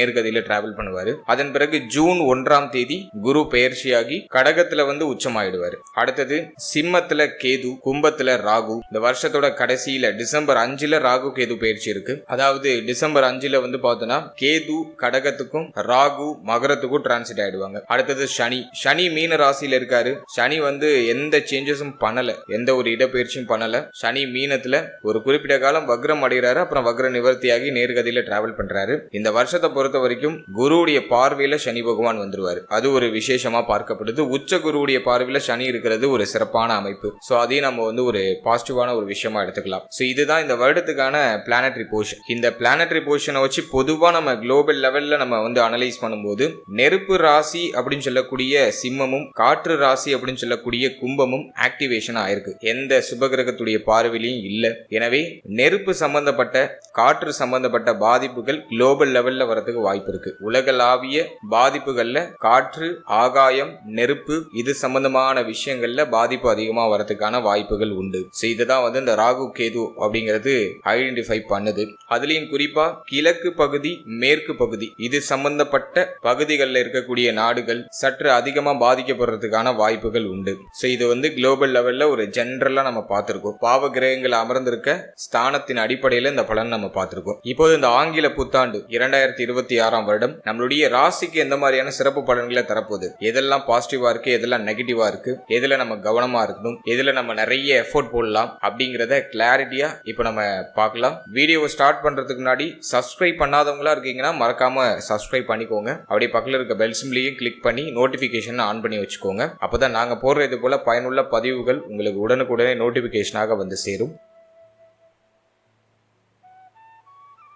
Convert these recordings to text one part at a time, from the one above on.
நேர்கதியில travel பண்ணுவாரு. அதன் பிறகு ஜூன் ஒன்றாம் தேதி குரு பெயர்ச்சியாகி கடகத்துல வந்து உச்சமாயிடுவாரு. அடுத்தது சிம்மத்துல கேது கும்பத்துல ராகு. இந்த வருஷத்தோட கடைசியில டிசம்பர் அஞ்சுல ராகு கேது பயிற்சி இருக்கு. அதாவது டிசம்பர் அஞ்சுல வந்து பார்த்தோன்னா கேது கடகத்துக்கும் ராகு மகரத்துக்கும் டிரான்சிட் ஆயிடுவாங்க. அடுத்தது சனி. சனி மீன ராசியில இருக்காரு. சனி வந்து எந்த சேஞ்சஸும் பண்ணல. எந்த ஒரு இடப்பெயர்ச்சியும் பண்ணல. சனி மீனத்துல ஒரு குறிப்பிட்ட காலம் வக்ரம் அடைகிறாரு. அப்புறம் வக்ர நிவர்த்தியாகி நேர்கதியில டிராவல் பண்றாரு. இந்த வருஷத்தை பொறுத்த வரைக்கும் குருவுடைய பார்வையில சனி பகவான் வந்துருவாரு. அது ஒரு விசேஷமா பார்க்கப்படுது. உச்ச குருவுடைய பார்வையில சனி இருக்கிறது ஒரு சிறப்பான அமைப்பு. சோ அதையும் நம்ம வந்து ஒரு பாசிட்டிவான ஒரு விஷயமா எடுத்துக்கலாம். சோ இதுதான் இந்த வருடத்துக்கான பிளானட்ரி போர்ஷன் இந்த பிளானட்ரி போர்ஷனை வச்சு பொதுவா நம்ம குளோபல் லெவல்ல நம்ம வந்து அனலைஸ் பண்ணும்போது நெருப்பு ராசி அப்படின்னு சொல்லக்கூடிய சிம்மமும் காற்று ராசி அப்படின்னு சொல்லக்கூடிய கும்பமும் ஆக்டிவேஷன் ஆயிருக்கு எந்த சுபகிரகத்துடைய பார்வையிலையும் இல்ல. எனவே நெருப்பு சம்பந்தப்பட்ட காற்று சம்பந்தப்பட்ட பாதிப்புகள் குளோபல் லெவல்ல வரதுக்கு வாய்ப்பு இருக்கு. உலகளாவிய பாதிப்புகள்ல காற்று ஆகாயம் நெருப்பு இது சம்பந்தமான விஷயங்கள்ல பாதிப்பு அதிகமா வரதுக்கான வாய்ப்புகள் உண்டு. ஸோ இதுதான் வந்து இந்த ராகு கேது அப்படிங்கிறது ஐடென்டிஃபை பண்ணுது. அதுலயும் குறிப்பா கிழக்கு பகுதி மேற்கு பகுதி இது சம்பந்தப்பட்ட பகுதிகளில் இருக்கக்கூடிய நாடுகள் சற்று அதிகமா பாதிக்கப்படுறதுக்கான வாய்ப்புகள் உண்டு. ஸோ இது வந்து குளோபல் லெவல்ல ஒரு ஜென்ரலா நம்ம பார்த்திருக்கோம். பாவ கிரகங்கள் அமர்ந்திருக்க ஸ்தானத்தின் அடிப்படையில இந்த பலன் நம்ம பார்த்திருக்கோம். இப்போது இந்த ஆங்கில புத்தாண்டு இரண்டாயிரத்தி இருபது இருபத்தி ஆறாம் வருடம் நம்மளுடைய ராசிக்கு எந்த மாதிரியான சிறப்பு பலன்களை தரப்போகுது? எதெல்லாம் பாசிட்டிவா இருக்கு எதெல்லாம் நெகட்டிவா இருக்கு எதுல நம்ம கவனமா இருக்கணும் எதுல நம்ம நிறைய எஃபோர்ட் போடலாம் அப்படிங்கறத கிளாரிட்டியா இப்போ நம்ம பார்க்கலாம். வீடியோவை ஸ்டார்ட் பண்றதுக்கு முன்னாடி சப்ஸ்கிரைப் பண்ணாதவங்களா இருக்கீங்கன்னா மறக்காம சப்ஸ்கிரைப் பண்ணிக்கோங்க. அப்படியே பக்கத்தில் இருக்க பெல் சிம்லையும் கிளிக் பண்ணி நோட்டிபிகேஷன் ஆன் பண்ணி வச்சுக்கோங்க. அப்பதான் நாங்க போடுற இது போல பயனுள்ள பதிவுகள் உங்களுக்கு உடனுக்குடனே நோட்டிபிகேஷனாக வந்து சேரும்.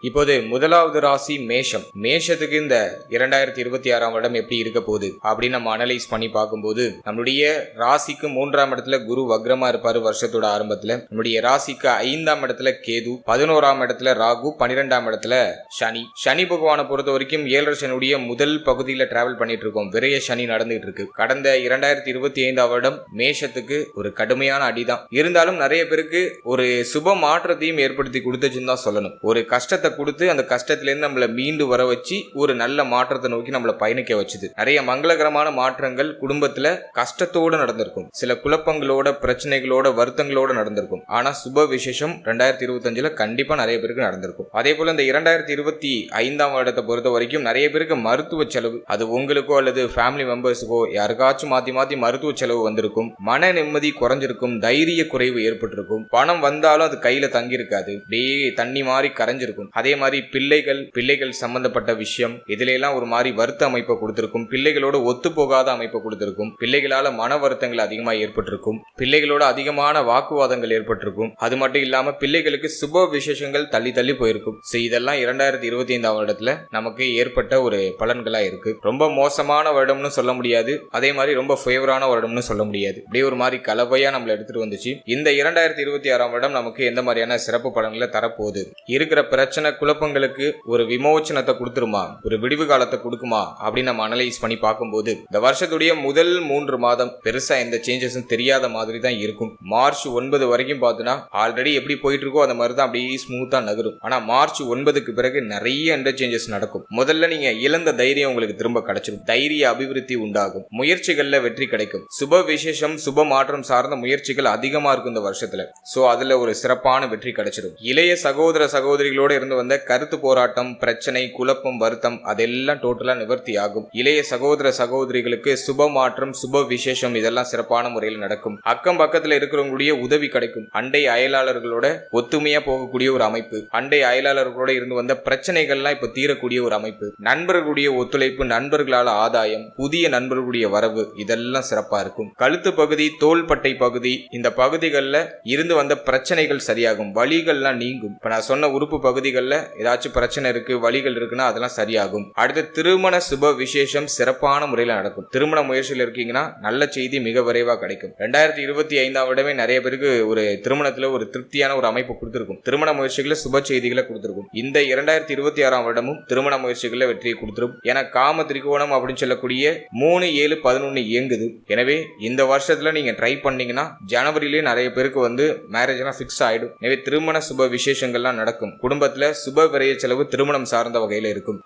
இப்போது முதலாவது ராசி மேஷம். மேஷத்துக்கு இந்த இரண்டாயிரத்தி இருபத்தி ஆறாம் வருடம் எப்படி இருக்க போகுது அப்படின்னு நம்ம அனலைஸ் பண்ணி பார்க்கும்போது நம்மளுடைய ராசிக்கு மூன்றாம் இடத்துல குரு வக்ரமா இருப்பாரு வருஷத்தோட ஆரம்பத்துல. நம்மளுடைய ராசிக்கு ஐந்தாம் இடத்துல கேது பதினோராம் இடத்துல ராகு பன்னிரெண்டாம் இடத்துல சனி. சனி பகவானை பொறுத்த வரைக்கும் ஏழரை சனியுடைய முதல் பகுதியில டிராவல் பண்ணிட்டு இருக்கோம். விரைய சனி நடந்துட்டு இருக்கு. கடந்த இரண்டாயிரத்தி இருபத்தி ஐந்தாம் வருடம் மேஷத்துக்கு ஒரு கடுமையான அடிதான். இருந்தாலும் நிறைய பேருக்கு ஒரு சுப மாற்றத்தையும் ஏற்படுத்தி கொடுத்துச்சுன்னு தான் சொல்லணும். ஒரு கஷ்டத்தை கொடுத்து அந்த கஷ்டத்திலேருந்து நம்மளை மீண்டு வர வச்சு ஒரு நல்ல மாற்றத்தை நோக்கி நம்மளை பயணிக்க வச்சுது. நிறைய மங்களகரமான மாற்றங்கள் குடும்பத்துல கஷ்டத்தோட நடந்திருக்கும். சில குழப்பங்களோட பிரச்சனைகளோட வருத்தங்களோட நடந்திருக்கும். ஆனா சுப விசேஷம் ரெண்டாயிரத்தி இருபத்தஞ்சுல கண்டிப்பா நிறைய பேருக்கு நடந்திருக்கும். அதே போல இந்த இரண்டாயிரத்தி இருபத்தி ஐந்தாம் வருடத்தை பொறுத்த வரைக்கும் நிறைய பேருக்கு மருத்துவ செலவு அது உங்களுக்கோ அல்லது ஃபேமிலி மெம்பர்ஸுக்கோ யாருக்காச்சும் மாத்தி மாத்தி மருத்துவ செலவு வந்திருக்கும். மன நிம்மதி குறைஞ்சிருக்கும் தைரிய குறைவு ஏற்பட்டிருக்கும். பணம் வந்தாலும் அது கையில தங்கி இருக்காது அப்படியே தண்ணி மாதிரி கரைஞ்சிருக்கும். அதே மாதிரி பிள்ளைகள் பிள்ளைகள் சம்பந்தப்பட்ட விஷயம் இதுல எல்லாம் ஒரு மாதிரி வருத்த அமைப்பை கொடுத்திருக்கும். பிள்ளைகளோட ஒத்து போகாத அமைப்பை கொடுத்திருக்கும். பிள்ளைகளால மன வருத்தங்கள் அதிகமாக ஏற்பட்டிருக்கும். பிள்ளைகளோட அதிகமான வாக்குவாதங்கள் ஏற்பட்டிருக்கும். அது மட்டும் இல்லாம பிள்ளைகளுக்கு சுப விசேஷங்கள் தள்ளி தள்ளி போயிருக்கும். ஸோ இதெல்லாம் இரண்டாயிரத்தி இருபத்தி ஐந்தாம் வருடத்துல நமக்கு ஏற்பட்ட ஒரு பலன்களா இருக்கு. ரொம்ப மோசமான வருடம்னு சொல்ல முடியாது. அதே மாதிரி ரொம்ப ஃபேவரான வருடம்னு சொல்ல முடியாது. அப்படியே ஒரு மாதிரி கலவையா நம்மள எடுத்துட்டு வந்துச்சு. இந்த இரண்டாயிரத்தி இருபத்தி ஆறாம் வருடம் நமக்கு எந்த மாதிரியான சிறப்பு பலன்களை தரப்போகுது? இருக்கிற பிரச்சனை குழப்பங்களுக்கு ஒரு விமோச்சனத்தை கொடுத்துருமா? ஒரு விடிவு காலத்தை கொடுக்குமா? அப்படின்னு நம்ம அனலைஸ் பண்ணி பார்க்கும்போது இந்த வருஷத்துடைய முதல் மூன்று மாதம் பெருசா எந்த சேஞ்சஸும் தெரியாத மாதிரி தான் இருக்கும். மார்ச் ஒன்பது வரைக்கும் பார்த்தோன்னா ஆல்ரெடி எப்படி போயிட்டு இருக்கோ அந்த மாதிரி தான் அப்படியே ஸ்மூத்தா நகரும். ஆனா மார்ச் ஒன்பதுக்கு பிறகு நிறைய எந்த சேஞ்சஸ் நடக்கும். முதல்ல நீங்க இழந்த தைரியம் உங்களுக்கு திரும்ப கிடைச்சிடும் தைரிய அபிவிருத்தி உண்டாகும். முயற்சிகள்ல வெற்றி கிடைக்கும். சுப விசேஷம் சுப மாற்றம் சார்ந்த முயற்சிகள் அதிகமா இருக்கும் இந்த வருஷத்துல. சோ அதுல ஒரு சிறப்பான வெற்றி கிடைச்சிடும் இளைய சகோதர சகோதரிகளோட இருந்த இருந்து வந்த கருத்து போராட்டம் பிரச்சனை குழப்பம் வருத்தம் அதெல்லாம் டோட்டலா நிவர்த்தி ஆகும் இளைய சகோதர சகோதரிகளுக்கு சுப மாற்றம் சுப விசேஷம் இதெல்லாம் சிறப்பான முறையில் நடக்கும். அக்கம் பக்கத்துல இருக்கிறவங்களுடைய உதவி கிடைக்கும். அண்டை அயலாளர்களோட ஒத்துமையா போகக்கூடிய ஒரு அமைப்பு. அண்டை அயலாளர்களோட இருந்து வந்த பிரச்சனைகள்லாம் இப்ப தீரக்கூடிய ஒரு அமைப்பு. நண்பர்களுடைய ஒத்துழைப்பு நண்பர்களால ஆதாயம் புதிய நண்பர்களுடைய வரவு இதெல்லாம் சிறப்பா இருக்கும். கழுத்து பகுதி தோள்பட்டை பகுதி இந்த பகுதிகளில் இருந்து வந்த பிரச்சனைகள் சரியாகும். வழிகள்லாம் நீங்கும். இப்ப நான் சொன்ன உறுப்பு பகுதிகள் பகுதிகளில் ஏதாச்சும் பிரச்சனை இருக்கு வழிகள் இருக்குன்னா அதெல்லாம் சரியாகும். அடுத்து திருமண சுப விசேஷம் சிறப்பான முறையில் நடக்கும். திருமண முயற்சியில் இருக்கீங்கன்னா நல்ல செய்தி மிக விரைவாக கிடைக்கும். ரெண்டாயிரத்தி இருபத்தி ஐந்தாம் வருடமே நிறைய பேருக்கு ஒரு திருமணத்தில் ஒரு திருப்தியான ஒரு அமைப்பு கொடுத்துருக்கும். திருமண முயற்சிகளை சுப செய்திகளை கொடுத்துருக்கும். இந்த இரண்டாயிரத்தி இருபத்தி ஆறாம் வருடமும் திருமண முயற்சிகளில் வெற்றியை கொடுத்துரும். ஏன்னா காம திரிகோணம் அப்படின்னு சொல்லக்கூடிய மூணு ஏழு பதினொன்று இயங்குது. எனவே இந்த வருஷத்தில் நீங்கள் ட்ரை பண்ணீங்கன்னா ஜனவரியிலேயே நிறைய பேருக்கு வந்து மேரேஜ்லாம் ஃபிக்ஸ் ஆகிடும் எனவே திருமண சுப விசேஷங்கள்லாம் நடக்கும். குடும்பத்தில் சுப விரைய செலவு திருமணம் சார்ந்த வகையில் இருக்கும்.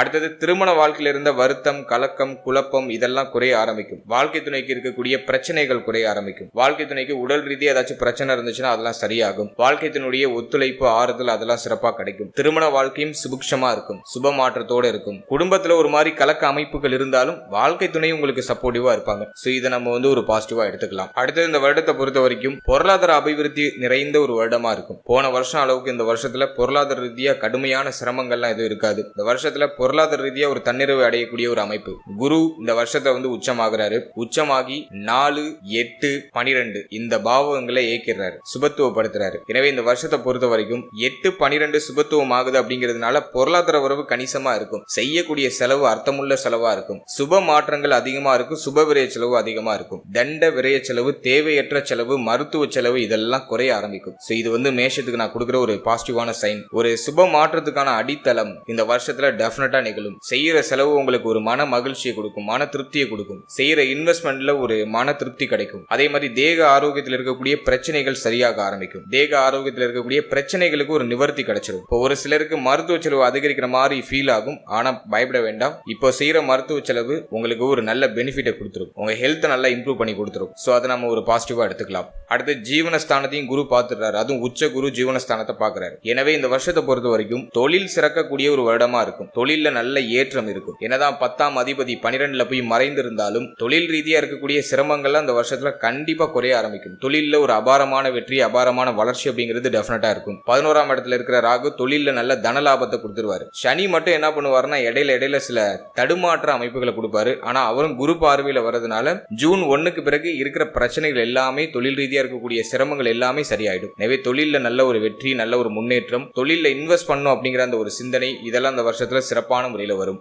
அடுத்தது திருமண வாழ்க்கையில் இருந்த வருத்தம் கலக்கம் குழப்பம் இதெல்லாம் குறைய ஆரம்பிக்கும். வாழ்க்கை துணைக்கு இருக்கக்கூடிய பிரச்சனைகள் குறைய ஆரம்பிக்கும். வாழ்க்கை துணைக்கு உடல் ரீதியாக ஏதாச்சும் பிரச்சனை இருந்துச்சுன்னா அதெல்லாம் சரியாகும். வாழ்க்கை துணையுடைய ஒத்துழைப்பு ஆறுதல் அதெல்லாம் சிறப்பாக கிடைக்கும். திருமண வாழ்க்கையும் சுபிக்ஷமா இருக்கும். சுப மாற்றத்தோட இருக்கும். குடும்பத்தில் ஒரு மாதிரி கலக்க அமைப்புகள் இருந்தாலும் வாழ்க்கை துணை உங்களுக்கு சப்போர்ட்டிவா இருப்பாங்க. ஸோ இதை நம்ம வந்து ஒரு பாசிட்டிவா எடுத்துக்கலாம். அடுத்தது இந்த வருடத்தை பொறுத்த வரைக்கும் பொருளாதார அபிவிருத்தி நிறைந்த ஒரு வருடமா இருக்கும். போன வருஷம் அளவுக்கு இந்த வருஷத்துல பொருளாதார ரீதியாக கடுமையான சிரமங்கள்லாம் எதுவும் இருக்காது. இந்த வருஷத்துல பொருளாதார ரீதியா ஒரு தன்னிறைவு அடையக்கூடிய ஒரு அமைப்பு. குரு இந்த வருஷத்தை வந்து உச்சமாகிறாரு. உச்சமாகி நாலு எட்டு பனிரெண்டு இந்த பாவங்களை ஏக்கிறாரு சுபத்துவப்படுத்துறாரு. எனவே இந்த வருஷத்தை பொறுத்த வரைக்கும் எட்டு பனிரெண்டு சுபத்துவம் ஆகுது அப்படிங்கிறதுனால பொருளாதார உறவு கணிசமா இருக்கும். செய்யக்கூடிய செலவு அர்த்தமுள்ள செலவா இருக்கும். சுப மாற்றங்கள் அதிகமா இருக்கும். சுப விரைய செலவு அதிகமா இருக்கும். தண்ட விரைய செலவு தேவையற்ற செலவு மருத்துவ செலவு இதெல்லாம் குறைய ஆரம்பிக்கும். ஸோ இது வந்து மேஷத்துக்கு நான் கொடுக்குற ஒரு பாசிட்டிவான சைன் ஒரு சுப மாற்றத்துக்கான அடித்தளம் இந்த வருஷத்துல டெஃபினட்டா நிகழும். செய்யற செலவு உங்களுக்கு ஒரு மன மகிழ்ச்சியை கொடுக்கும் மன திருப்தியை கொடுக்கும். செய்யற இன்வெஸ்ட்மெண்ட்ல ஒரு மன திருப்தி கிடைக்கும். அதே மாதிரி தேக ஆரோக்கியத்தில் இருக்கக்கூடிய பிரச்சனைகள் சரியாக ஆரம்பிக்கும். தேக ஆரோக்கியத்தில் இருக்கக்கூடிய பிரச்சனைகளுக்கு ஒரு நிவர்த்தி கிடைச்சிடும் இப்போ ஒரு சிலருக்கு மருத்துவ செலவு அதிகரிக்கிற மாதிரி ஃபீல் ஆகும். ஆனா பயப்பட வேண்டாம். இப்போ செய்யற மருத்துவ செலவு உங்களுக்கு ஒரு நல்ல பெனிஃபிட்டை கொடுத்துரும். உங்க ஹெல்த்தை நல்லா இம்ப்ரூவ் பண்ணி கொடுத்துரும். ஸோ அதை நம்ம ஒரு பாசிட்டிவா எடுத்துக்கலாம். அடுத்து ஜீவனஸ்தானத்தையும் குரு பார்த்துடுறாரு. அதுவும் உச்ச குரு ஜீவனஸ்தானத்தை பார்க்கறாரு. எனவே இந்த வருஷத்தை பொறுத்த வரைக்கும் தொழில் சிறக்கக்கூடிய ஒரு வருடமா இருக்கும். தொழில் தொழில நல்ல ஏற்றம் இருக்கும். என்னதான் பத்தாம் அதிபதி பனிரெண்டுல போய் மறைந்திருந்தாலும் தொழில் ரீதியா இருக்கக்கூடிய சிரமங்கள்லாம் அந்த வருஷத்துல கண்டிப்பா குறைய ஆரம்பிக்கும். தொழில ஒரு அபாரமான வெற்றி அபாரமான வளர்ச்சி அப்படிங்கிறது டெஃபினட்டா இருக்கும். பதினோராம் இடத்துல இருக்கிற ராகு தொழில நல்ல தன லாபத்தை கொடுத்துருவாரு. சனி மட்டும் என்ன பண்ணுவாருன்னா இடையில இடையில சில தடுமாற்ற அமைப்புகளை கொடுப்பாரு. ஆனா அவரும் குரு பார்வையில வர்றதுனால ஜூன் ஒன்னுக்கு பிறகு இருக்கிற பிரச்சனைகள் எல்லாமே தொழில் ரீதியா இருக்கக்கூடிய சிரமங்கள் எல்லாமே சரியாயிடும். எனவே தொழில நல்ல ஒரு வெற்றி நல்ல ஒரு முன்னேற்றம் தொழில இன்வெஸ்ட் பண்ணும் அப்படிங்கிற அந்த ஒரு சிந்தனை இதெல்லாம் அந்த வருஷத்துல சிறப்பான முறையில் வரும்.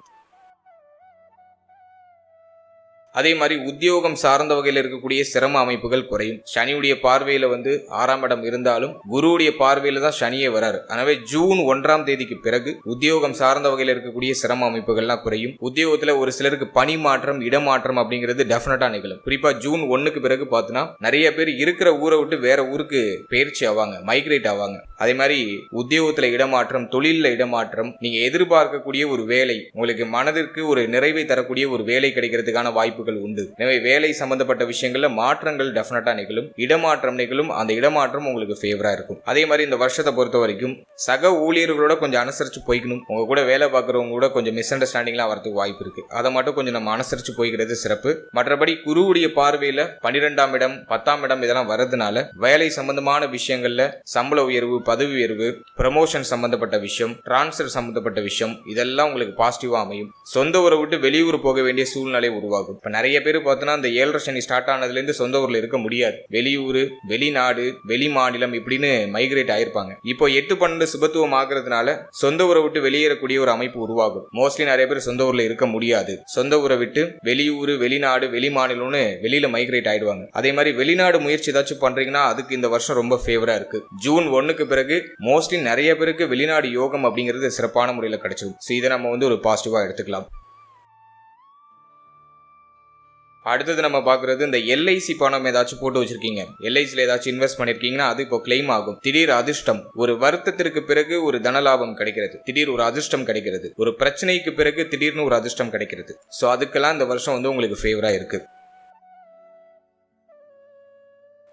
அதே மாதிரி உத்தியோகம் சார்ந்த வகையில் இருக்கக்கூடிய சிரம அமைப்புகள் குறையும். சனியுடைய பார்வையில வந்து ஆறாம் இடம் இருந்தாலும் குருவுடைய பார்வையில தான் சனியே வராரு. எனவே ஜூன் ஒன்றாம் தேதிக்கு பிறகு உத்தியோகம் சார்ந்த வகையில் இருக்கக்கூடிய சிரம அமைப்புகள்லாம் குறையும். உத்தியோகத்துல ஒரு சிலருக்கு பணி மாற்றம் இடமாற்றம் அப்படிங்கிறது டெஃபினட்டா நிகழும். குறிப்பா ஜூன் ஒன்னுக்கு பிறகு பார்த்தோன்னா நிறைய பேர் இருக்கிற ஊரை விட்டு வேற ஊருக்கு பயிற்சி ஆவாங்க மைக்ரேட் ஆவாங்க. அதே மாதிரி உத்தியோகத்துல இடமாற்றம் தொழில இடமாற்றம் நீங்க எதிர்பார்க்கக்கூடிய ஒரு வேலை உங்களுக்கு மனதிற்கு ஒரு நிறைவை தரக்கூடிய ஒரு வேலை கிடைக்கிறதுக்கான வாய்ப்பு வாய்ப்புகள் உண்டு. எனவே வேலை சம்பந்தப்பட்ட விஷயங்கள்ல மாற்றங்கள் டெஃபினட்டா நிகழும். இடமாற்றம் நிகழும். அந்த இடமாற்றம் உங்களுக்கு ஃபேவரா இருக்கும். அதே மாதிரி இந்த வருஷத்தை பொறுத்த வரைக்கும் சக ஊழியர்களோட கொஞ்சம் அனுசரிச்சு போய்க்கணும். உங்க கூட வேலை பார்க்குறவங்க கூட கொஞ்சம் மிஸ் அண்டர்ஸ்டாண்டிங்லாம் வரதுக்கு வாய்ப்பு இருக்கு. அதை மட்டும் கொஞ்சம் நம்ம அனுசரிச்சு போய்க்கிறது சிறப்பு. மற்றபடி குருவுடைய பார்வையில பன்னிரெண்டாம் இடம் பத்தாம் இடம் இதெல்லாம் வர்றதுனால வேலை சம்பந்தமான விஷயங்கள்ல சம்பள உயர்வு பதவி உயர்வு ப்ரமோஷன் சம்பந்தப்பட்ட விஷயம் டிரான்ஸ்ஃபர் சம்பந்தப்பட்ட விஷயம் இதெல்லாம் உங்களுக்கு பாசிட்டிவா அமையும். சொந்த ஊரை விட்டு வெளியூர் போக வேண்டிய சூழ்நிலை உருவாகும். இப்ப நிறைய பேர் பார்த்தோன்னா அந்த ஏழரை சனி ஸ்டார்ட் ஆனதுலேருந்து சொந்த ஊரில் இருக்க முடியாது. வெளியூர் வெளிநாடு வெளி மாநிலம் இப்படின்னு மைக்ரேட் ஆயிருப்பாங்க. இப்போ எட்டு பன்னெண்டு சுபத்துவம் ஆகுறதுனால சொந்த ஊரை விட்டு வெளியேறக்கூடிய ஒரு அமைப்பு உருவாகும். மோஸ்ட்லி நிறைய பேர் சொந்த ஊரில் இருக்க முடியாது. சொந்த ஊரை விட்டு வெளியூர் வெளிநாடு வெளி மாநிலம்னு வெளியில மைக்ரேட் ஆயிடுவாங்க. அதே மாதிரி வெளிநாடு முயற்சி ஏதாச்சும் பண்றீங்கன்னா அதுக்கு இந்த வருஷம் ரொம்ப ஃபேவரா இருக்கு. ஜூன் ஒன்னுக்கு பிறகு மோஸ்ட்லி நிறைய பேருக்கு வெளிநாடு யோகம் அப்படிங்கிறது சிறப்பான முறையில் கிடைச்சிடும் ஸோ இதை நம்ம வந்து ஒரு பாசிட்டிவா எடுத்துக்கலாம். அடுத்தது நம்ம பார்க்குறது இந்த எல்ஐசி பணம் ஏதாச்சும் போட்டு வச்சிருக்கீங்க. எல்ஐசியில் ஏதாச்சும் இன்வெஸ்ட் பண்ணிருக்கீங்கன்னா அது இப்போ கிளைம் ஆகும். திடீர் அதிர்ஷ்டம் ஒரு வருத்தத்திற்கு பிறகு ஒரு தனலாபம் கிடைக்கிறது. திடீர் ஒரு அதிர்ஷ்டம் கிடைக்கிறது. ஒரு பிரச்சனைக்கு பிறகு திடீர்னு ஒரு அதிர்ஷ்டம் கிடைக்கிறது. ஸோ அதுக்கெல்லாம் இந்த வருஷம் வந்து உங்களுக்கு ஃபேவரா இருக்கு.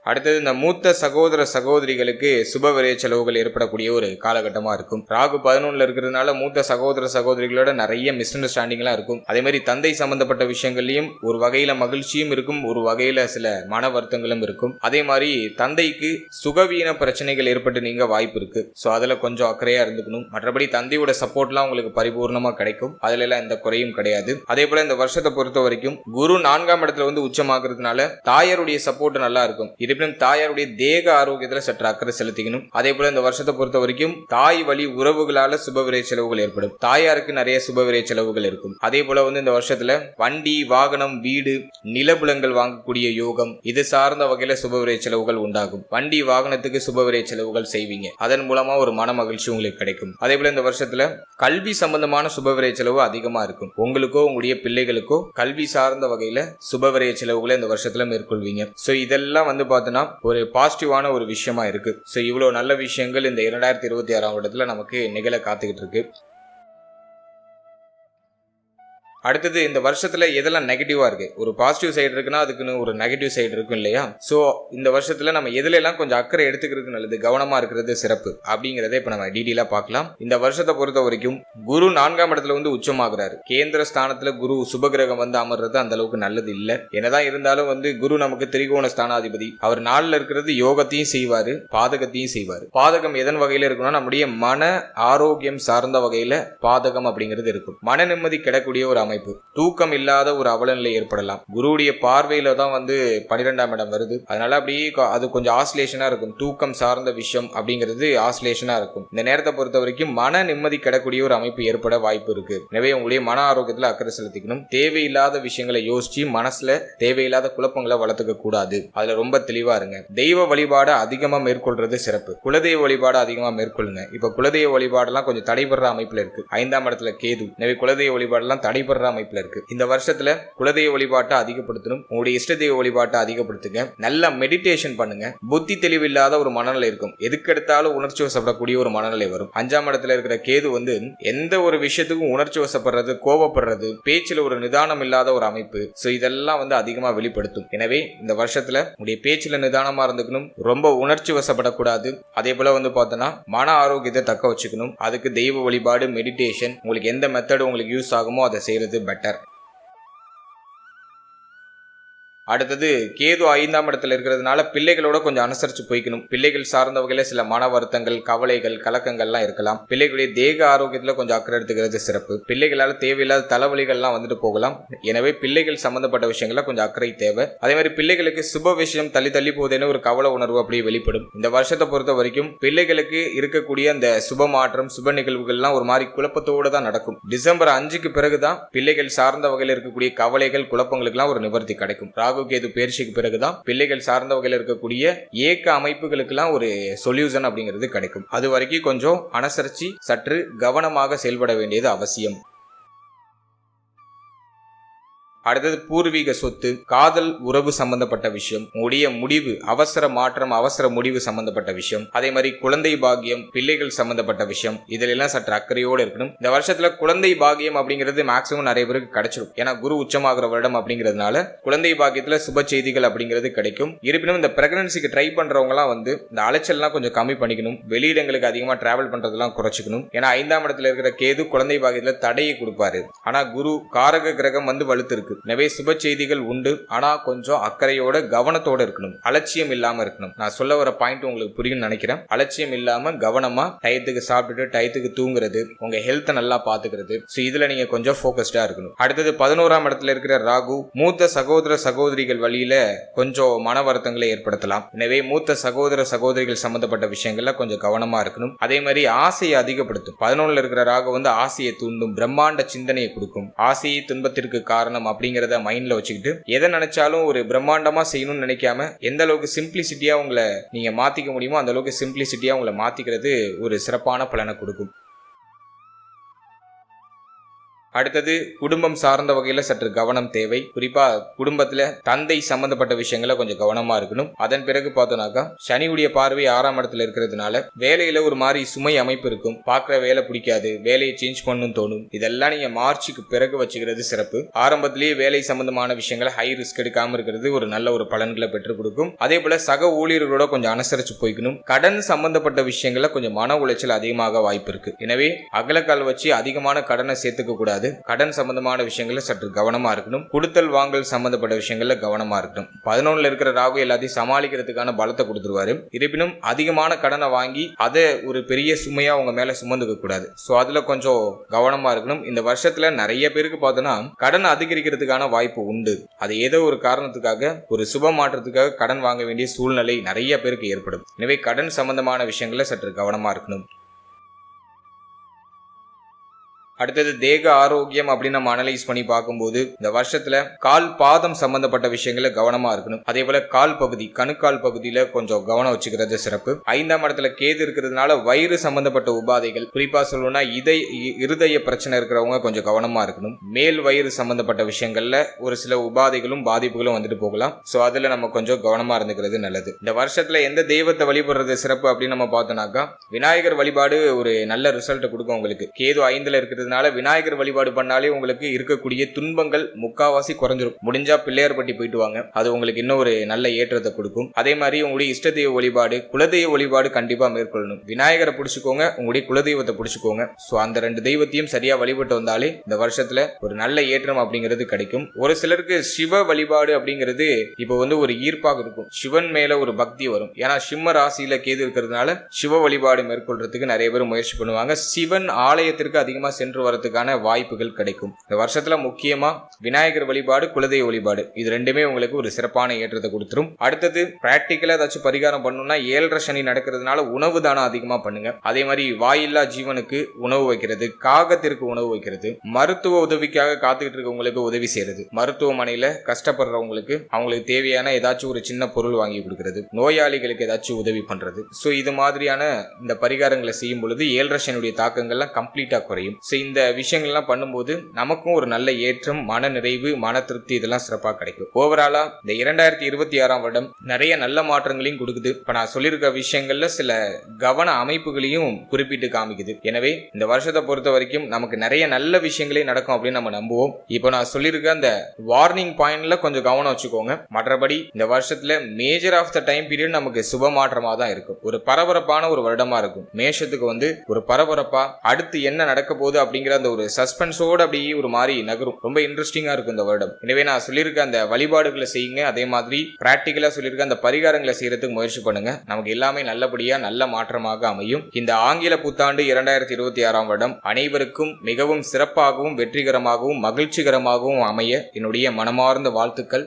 அடுத்தது இந்த மூத்த சகோதர சகோதரிகளுக்கு சுப விரய செலவுகள் ஏற்படக்கூடிய ஒரு காலகட்டமா இருக்கும். ராகு பதினொன்னுல இருக்கிறதுனால மூத்த சகோதர சகோதரிகளோட நிறைய மிஸ் அண்டர்ஸ்டாண்டிங்லாம் இருக்கும். அதே மாதிரி தந்தை சம்பந்தப்பட்ட விஷயங்கள்லயும் ஒரு வகையில மகிழ்ச்சியும் இருக்கும் ஒரு வகையில சில மன வருத்தங்களும் இருக்கும். அதே மாதிரி தந்தைக்கு சுகவீன பிரச்சனைகள் ஏற்பட்டு நீங்க வாய்ப்பு இருக்கு. ஸோ அதுல கொஞ்சம் அக்கறையா இருந்துக்கணும். மற்றபடி தந்தையோட சப்போர்ட்லாம் உங்களுக்கு பரிபூர்ணமா கிடைக்கும். அதுல எல்லாம் எந்த குறையும் கிடையாது. அதே போல இந்த வருஷத்தை பொறுத்த வரைக்கும் குரு நான்காம் இடத்துல வந்து உச்சமாகிறதுனால தாயாருடைய சப்போர்ட் நல்லா இருக்கும். இருப்பினும் தாயாருடைய தேக ஆரோக்கியத்துல சற்று அக்கறை செலுத்திக்கணும். அதே போல இந்த வருஷத்தை பொறுத்த வரைக்கும் தாய் வழி உறவுகளால சுபவிரை செலவுகள் ஏற்படும். தாயாருக்கு நிறைய சுபவிரை செலவுகள் இருக்கும். அதே போல வந்து இந்த வருஷத்துல வண்டி வாகனம் வீடு நிலபுலங்கள் வாங்கக்கூடிய யோகம் இது சார்ந்த வகையில சுபவிரை செலவுகள் உண்டாகும். வண்டி வாகனத்துக்கு சுபவிரை செலவுகள் செய்வீங்க. அதன் மூலமா ஒரு மன மகிழ்ச்சி உங்களுக்கு கிடைக்கும். அதே போல இந்த வருஷத்துல கல்வி சம்பந்தமான சுபவிரை செலவு அதிகமா இருக்கும். உங்களுக்கோ உங்களுடைய பிள்ளைகளுக்கோ கல்வி சார்ந்த வகையில சுபவிரை செலவுகளை இந்த வருஷத்துல மேற்கொள்வீங்க. சோ இதெல்லாம் வந்து பார்த்தோன்னா ஒரு பாசிட்டிவான ஒரு விஷயமா இருக்கு. ஸோ இவ்வளவு நல்ல விஷயங்கள் இந்த இரண்டாயிரத்தி இருபத்தி ஆறாம் வருடத்தில் நமக்கு நிகழ காத்துக்கிட்டு இருக்கு. அடுத்தது இந்த வருஷத்துல எதெல்லாம் நெகட்டிவா இருக்கு? ஒரு பாசிட்டிவ் சைடு இருக்குன்னா அதுக்குன்னு ஒரு நெகட்டிவ் சைடு இருக்கும் இல்லையா? சோ இந்த வருஷத்துல நம்ம எதுல எல்லாம் கொஞ்சம் அக்கறை எடுத்துக்கிறது நல்லது கவனமா இருக்கிறது சிறப்பு அப்படிங்கறத இப்ப நம்ம டீடெயிலா பார்க்கலாம். இந்த வருஷத்தை பொறுத்த வரைக்கும் குரு நான்காம் இடத்துல வந்து உச்சமாகிறாரு. கேந்திர ஸ்தானத்துல குரு சுபகிரகம் வந்து அமர்றது அந்த அளவுக்கு நல்லது இல்ல. என்னதான் இருந்தாலும் வந்து குரு நமக்கு திரிகோண ஸ்தானாதிபதி. அவர் நாளில் இருக்கிறது யோகத்தையும் செய்வாரு பாதகத்தையும் செய்வாரு. பாதகம் எதன் வகையில இருக்குன்னா நம்முடைய மன ஆரோக்கியம் சார்ந்த வகையில பாதகம் அப்படிங்கிறது இருக்கும். மன நிம்மதி கிடக்கூடிய ஒரு அமைப்பு. தூக்கம் இல்லாத ஒரு அவலநிலை ஏற்படலாம். குருவுடைய பார்வையில தான் வந்து பன்னிரெண்டாம் இடம் வருது. அதனால அப்படியே அது கொஞ்சம் ஆசிலேஷனா இருக்கும். தூக்கம் சார்ந்த விஷயம் அப்படிங்கிறது ஆசிலேஷனா இருக்கும். இந்த நேரத்தை பொறுத்த வரைக்கும் மன நிம்மதி கிடக்கூடிய ஒரு அமைப்பு ஏற்பட வாய்ப்பு இருக்கு. எனவே உங்களுடைய மன ஆரோக்கியத்தில் அக்கறை செலுத்திக்கணும். தேவையில்லாத விஷயங்களை யோசிச்சு மனசுல தேவையில்லாத குழப்பங்களை வளர்த்துக்க கூடாது. அதுல ரொம்ப தெளிவா இருங்க. தெய்வ வழிபாடு அதிகமா மேற்கொள்றது சிறப்பு. குலதெய்வ வழிபாடு அதிகமா மேற்கொள்ளுங்க. இப்ப குலதெய்வ வழிபாடெல்லாம் கொஞ்சம் தடைபடுற அமைப்புல இருக்கு. ஐந்தாம் இடத்துல கேது. எனவே குலதெய்வ வழிபாடெல்லாம் தடைபடுற அமைப்புல இருக்கு. இந்த வருஷத்துல குலதெய்வ வழிபாட்டை அதிகப்படுத்தணும். உங்களுடைய இஷ்ட தெய்வ வழிபாட்டை அதிகப்படுத்துங்க. நல்லா மெடிடேஷன் பண்ணுங்க. புத்தி தெளிவில்லாத ஒரு மனநிலை இருக்கும். எதுக்கெடுத்தாலும் உணர்ச்சி வசப்படக்கூடிய ஒரு மனநிலை வரும். அஞ்சாம் இடத்துல இருக்கிற கேது வந்து எந்த ஒரு விஷயத்துக்கும் உணர்ச்சி வசப்படுறது கோபப்படுறது பேச்சுல ஒரு நிதானம் இல்லாத ஒரு அமைப்பு. சோ இதெல்லாம் வந்து அதிகமா வெளிப்படுத்தும். எனவே இந்த வருஷத்துல உங்களுடைய பேச்சுல நிதானமா இருந்துக்கணும். ரொம்ப உணர்ச்சி வசப்படக்கூடாது. அதே போல வந்து பார்த்தோன்னா மன ஆரோக்கியத்தை தக்க வச்சுக்கணும். அதுக்கு தெய்வ வழிபாடு மெடிடேஷன் உங்களுக்கு எந்த மெத்தடு உங்களுக்கு யூஸ் ஆகுமோ அதை செய்யறது பெட்டர் அடுத்தது கேது ஐந்தாம் இடத்துல இருக்கிறதுனால பிள்ளைகளோட கொஞ்சம் அனுசரிச்சு போய்க்கணும். பிள்ளைகள் சார்ந்த வகையில சில மன வருத்தங்கள் கவலைகள் கலக்கங்கள்லாம் இருக்கலாம். பிள்ளைகளுடைய தேக ஆரோக்கியத்துல கொஞ்சம் அக்கறை எடுத்துக்கிறது சிறப்பு. பிள்ளைகளால் தேவையில்லாத தலைவலிகள்லாம் வந்துட்டு போகலாம். எனவே பிள்ளைகள் சம்பந்தப்பட்ட விஷயங்கள கொஞ்சம் அக்கறை தேவை. அதே மாதிரி பிள்ளைகளுக்கு சுப விஷயம் தள்ளி தள்ளி போகுதுன்னு ஒரு கவலை உணர்வு அப்படியே வெளிப்படும். இந்த வருஷத்தை பொறுத்த வரைக்கும் பிள்ளைகளுக்கு இருக்கக்கூடிய அந்த சுப மாற்றம் சுப நிகழ்வுகள்லாம் ஒரு மாதிரி குழப்பத்தோடு தான் நடக்கும். டிசம்பர் அஞ்சுக்கு பிறகுதான் பிள்ளைகள் சார்ந்த வகையில் இருக்கக்கூடிய கவலைகள் குழப்பங்களுக்குலாம் ஒரு நிவர்த்தி கிடைக்கும். ராகு கேது பயிற்சிக்கு பிறகுதான் பிள்ளைகள் சார்ந்த வகையில் இருக்கக்கூடிய ஏக்க அமைப்புகளுக்கெல்லாம் ஒரு சொல்யூஷன் அப்படிங்கிறது கிடைக்கும். அது வரைக்கும் கொஞ்சம் அனுசரிச்சு சற்று கவனமாக செயல்பட வேண்டியது அவசியம். அடுத்தது பூர்வீக சொத்து காதல் உறவு சம்பந்தப்பட்ட விஷயம் உடைய முடிவு அவசர மாற்றம் அவசர முடிவு சம்பந்தப்பட்ட விஷயம் அதே மாதிரி குழந்தை பாகியம் பிள்ளைகள் சம்பந்தப்பட்ட விஷயம் இதுல எல்லாம் சற்று அக்கறையோடு இருக்கணும். இந்த வருஷத்துல குழந்தை பாகியம் அப்படிங்கிறது மேக்சிமம் நிறைய பேருக்கு கிடைச்சிடும் ஏன்னா குரு உச்சமாகிற வருடம் அப்படிங்கிறதுனால குழந்தை பாகியத்துல சுப செய்திகள் அப்படிங்கிறது கிடைக்கும். இருப்பினும் இந்த பிரெக்னன்சிக்கு ட்ரை பண்றவங்கலாம் வந்து இந்த அலைச்சல்லாம் கொஞ்சம் கம்மி பண்ணிக்கணும். வெளியிடங்களுக்கு அதிகமா டிராவல் பண்றதெல்லாம் குறைச்சிக்கணும். ஏன்னா ஐந்தாம் இடத்துல இருக்கிற கேது குழந்தை பாகியத்துல தடையை கொடுப்பாரு. ஆனா குரு காரக கிரகம் வந்து வலுத்து இருக்கு. எனவே சுப செய்திகள் உண்டு. ஆனா கொஞ்சம் அக்கறையோட கவனத்தோட இருக்கணும். அலட்சியம் இல்லாம இருக்கணும். நான் சொல்ல வர பாயிண்ட் உங்களுக்கு புரியும்னு நினைக்கிறேன். அலட்சியம் இல்லாம கவனமா டயத்துக்கு சாப்பிட்டுட்டு டயத்துக்கு தூங்குறது உங்க ஹெல்த்தை நல்லா பாத்துக்கிறது. ஸோ இதுல நீங்க கொஞ்சம் ஃபோக்கஸ்டா இருக்கணும். அடுத்தது பதினோராம் இடத்துல இருக்கிற ராகு மூத்த சகோதர சகோதரிகள் வழியில கொஞ்சம் மன வருத்தங்களை ஏற்படுத்தலாம். எனவே மூத்த சகோதர சகோதரிகள் சம்பந்தப்பட்ட விஷயங்கள்ல கொஞ்சம் கவனமா இருக்கணும். அதே மாதிரி ஆசையை அதிகப்படுத்தும். பதினொன்னுல இருக்கிற ராகு வந்து ஆசையை தூண்டும் பிரம்மாண்ட சிந்தனையை கொடுக்கும். ஆசையை துன்பத்திற்கு காரணம் அப்படிங்கிறத மைண்ட்ல வச்சுக்கிட்டு எதை நினைச்சாலும் ஒரு பிரம்மாண்டமா செய்யணும்னு நினைக்காம எந்த அளவுக்கு சிம்பிளிசிட்டியா உங்களை நீங்க மாத்திக்க முடியுமோ அந்த அளவுக்கு சிம்பிளிசிட்டியா உங்களை மாத்திக்கிறது ஒரு சிறப்பான பலனை கொடுக்கும். அடுத்தது குடும்பம் சார்ந்த வகையில சற்று கவனம் தேவை. குறிப்பா குடும்பத்துல தந்தை சம்பந்தப்பட்ட விஷயங்கள கொஞ்சம் கவனமா இருக்கணும். அதன் பிறகு பார்த்தோம்னாக்கா சனியுடைய பார்வை ஆறாம் இடத்துல இருக்கிறதுனால வேலையில ஒரு மாதிரி சுமை அமைப்பு இருக்கும். பார்க்குற வேலை பிடிக்காது வேலையை சேஞ்ச் பண்ணணும் தோணும். இதெல்லாம் நீங்க மார்ச்சுக்கு பிறகு வச்சுக்கிறது சிறப்பு. ஆரம்பத்திலேயே வேலை சம்பந்தமான விஷயங்களை ஹை ரிஸ்க் எடுக்காம இருக்கிறது ஒரு நல்ல ஒரு பலன்களை பெற்றுக் கொடுக்கும். அதே போல சக ஊழியர்களோட கொஞ்சம் அனுசரிச்சு போய்க்கணும். கடன் சம்பந்தப்பட்ட விஷயங்களை கொஞ்சம் மன உளைச்சல் அதிகமாக வாய்ப்பு இருக்கு. எனவே அகலக்கால் வச்சு அதிகமான கடனை சேர்த்துக்க கூடாது. கடன் சம்பந்தமான விஷயங்கள்ல சற்று கவனமா இருக்கணும். கொடுத்தல் வாங்கல் சம்பந்தப்பட்ட விஷயங்கள்ல கவனமா இருக்கணும். பதினொன்னுல இருக்கிற ராகு எல்லாத்தையும் சமாளிக்கிறதுக்கான பலத்தை கொடுத்துருவாரு. இருப்பினும் அதிகமான கடனை வாங்கி அதை ஒரு பெரிய சுமையா உங்க மேல சுமந்துக்க கூடாது. ஸோ அதுல கொஞ்சம் கவனமா இருக்கணும். இந்த வருஷத்துல நிறைய பேருக்கு பார்த்தோன்னா கடன் அதிகரிக்கிறதுக்கான வாய்ப்பு உண்டு. அது ஏதோ ஒரு காரணத்துக்காக ஒரு சுப மாற்றத்துக்காக கடன் வாங்க வேண்டிய சூழ்நிலை நிறைய பேருக்கு ஏற்படும். எனவே கடன் சம்பந்தமான விஷயங்கள்ல சற்று கவனமா இருக்கணும். அடுத்தது தேக ஆரோக்கியம் அப்படின்னு நம்ம அனலைஸ் பண்ணி பார்க்கும்போது இந்த வருஷத்துல கால் பாதம் சம்பந்தப்பட்ட விஷயங்கள கவனமா இருக்கணும். அதே போல கால் பகுதி கணுக்கால் பகுதியில கொஞ்சம் கவனம் வச்சுக்கிறது சிறப்பு. ஐந்தாம் இடத்துல கேது இருக்கிறதுனால வயிறு சம்பந்தப்பட்ட உபாதைகள் குறிப்பா சொல்லணும்னா இதை இ- இருதய பிரச்சனை இருக்கிறவங்க கொஞ்சம் கவனமா இருக்கணும். மேல் வயிறு சம்பந்தப்பட்ட விஷயங்கள்ல ஒரு சில உபாதைகளும் பாதிப்புகளும் வந்துட்டு போகலாம். சோ அதுல நம்ம கொஞ்சம் கவனமா இருந்துக்கிறது நல்லது. இந்த வருஷத்துல எந்த தெய்வத்தை வழிபடுறது சிறப்பு அப்படின்னு நம்ம பார்த்தோம்னாக்கா விநாயகர் வழிபாடு ஒரு நல்ல ரிசல்ட் கொடுக்கும் உங்களுக்கு. கேது ஐந்துல இருக்கிறதுனால விநாயகர் வழிபாடு பண்ணாலே உங்களுக்கு இருக்கக்கூடிய துன்பங்கள் முக்காவாசி குறைஞ்சிரும். முடிஞ்சா பிள்ளையார்பட்டி போயிட்டு வாங்க. அது உங்களுக்கு இன்னும் ஒரு நல்ல ஏற்றத்தை கொடுக்கும். அதே மாதிரி உங்களுடைய இஷ்ட தெய்வ வழிபாடு குலதெய்வ வழிபாடு கண்டிப்பா மேற்கொள்ளணும். விநாயகரை பிடிச்சிக்கோங்க உங்களுடைய குலதெய்வத்தை பிடிச்சிக்கோங்க. ஸோ அந்த ரெண்டு தெய்வத்தையும் சரியா வழிபட்டு வந்தாலே இந்த வருஷத்துல ஒரு நல்ல ஏற்றம் அப்படிங்கிறது கிடைக்கும். ஒரு சிலருக்கு சிவ வழிபாடு அப்படிங்கிறது இப்போ வந்து ஒரு ஈர்ப்பாக இருக்கும். சிவன் மேல ஒரு பக்தி வரும். ஏன்னா சிம்ம ராசியில கேது இருக்கிறதுனால சிவ வழிபாடு மேற்கொள்றதுக்கு நிறைய பேர் முயற்சி பண்ணுவாங்க. சிவன் ஆலயத்திற்கு அதிகமா சென்று வரதுக்கான வாய்ப்புகள் கிடைக்கும். இந்த வருஷத்துல முக்கியமா விநாயகர் வழிபாடு குலதெய்வ வழிபாடு. இது ரெண்டுமே உங்களுக்கு ஒரு சிறப்பான ஏற்றத்தை கொடுத்துரும். அடுத்தது பிராக்டிக்கலா ஏதாச்சும் பரிகாரம் பண்ணணும்னா ஏழரை சனி நடக்கிறதுனால உணவு தானம் அதிகமா பண்ணுங்க. அதே மாதிரி வாயில்லா ஜீவனுக்கு உணவு வைக்கிறது காகத்திற்கு உணவு வைக்கிறது மருத்துவ உதவிக்காக காத்துக்கிட்டு இருக்கவங்களுக்கு உதவி செய்யறது. மருத்துவமனையில கஷ்டப்படுறவங்களுக்கு அவங்களுக்கு தேவையான ஏதாச்சும் ஒரு சின்ன பொருள் வாங்கி கொடுக்கறது. நோயாளிகளுக்கு ஏதாச்சும் உதவி பண்றது. ஸோ இது மாதிரியான இந்த பரிகாரங்களை செய்யும் பொழுது ஏழரை சனியுடைய தாக்கங்கள்லாம் கம்ப்ளீட்டா குறையும். ஸோ இந்த விஷயங்கள்லாம் பண்ணும்போது நமக்கும் ஒரு நல்ல ஏற்றம் மன நிறைவு மன திருப்தி இதெல்லாம் சிறப்பாக கிடைக்கும். ஓவராலா இந்த இரண்டாயிரத்தி இருபத்தி ஆறாம் வருடம் நிறைய நல்ல மாற்றங்களையும் கொடுக்குது. இப்போ நான் சொல்லியிருக்க விஷயங்கள்ல சில கவன அமைப்புகளையும் குறிப்பிட்டு காமிக்குது. எனவே இந்த வருஷத்தை பொறுத்த வரைக்கும் நமக்கு நிறைய நல்ல விஷயங்களே நடக்கும் அப்படின்னு நம்ம நம்புவோம். இப்போ நான் சொல்லியிருக்க அந்த வார்னிங் பாயிண்ட்ல கொஞ்சம் கவனம் வச்சுக்கோங்க. மற்றபடி இந்த வருஷத்துல major of the time period நமக்கு சுப மாற்றமா தான் இருக்கும். ஒரு பரபரப்பான ஒரு வருடமா இருக்கும். மேஷத்துக்கு வந்து ஒரு பரபரப்பா அடுத்து என்ன நடக்க போகுது அப்படிங்கிற அந்த ஒரு சஸ்பென்ஸோட அப்படியே ஒரு மாதிரி நகரும். ரொம்ப இன்ட்ரெஸ்டிங்காக இருக்கும் இந்த வருடம். எனவே நான் சொல்லியிருக்க அந்த வழிபாடுகளை செய்யுங்க. அதே மாதிரி ப்ராக்டிக்கலாக சொல்லியிருக்க அந்த பரிகாரங்களை செய்யறதுக்கு முயற்சி பண்ணுங்க. நமக்கு எல்லாமே நல்லபடியாக நல்ல மாற்றமாக அமையும். இந்த ஆங்கில புத்தாண்டு இரண்டாயிரத்தி இருபத்தி ஆறாம் வருடம் அனைவருக்கும் மிகவும் சிறப்பாகவும் வெற்றிகரமாகவும் மகிழ்ச்சிகரமாகவும் அமைய என்னுடைய மனமார்ந்த வாழ்த்துக்கள்.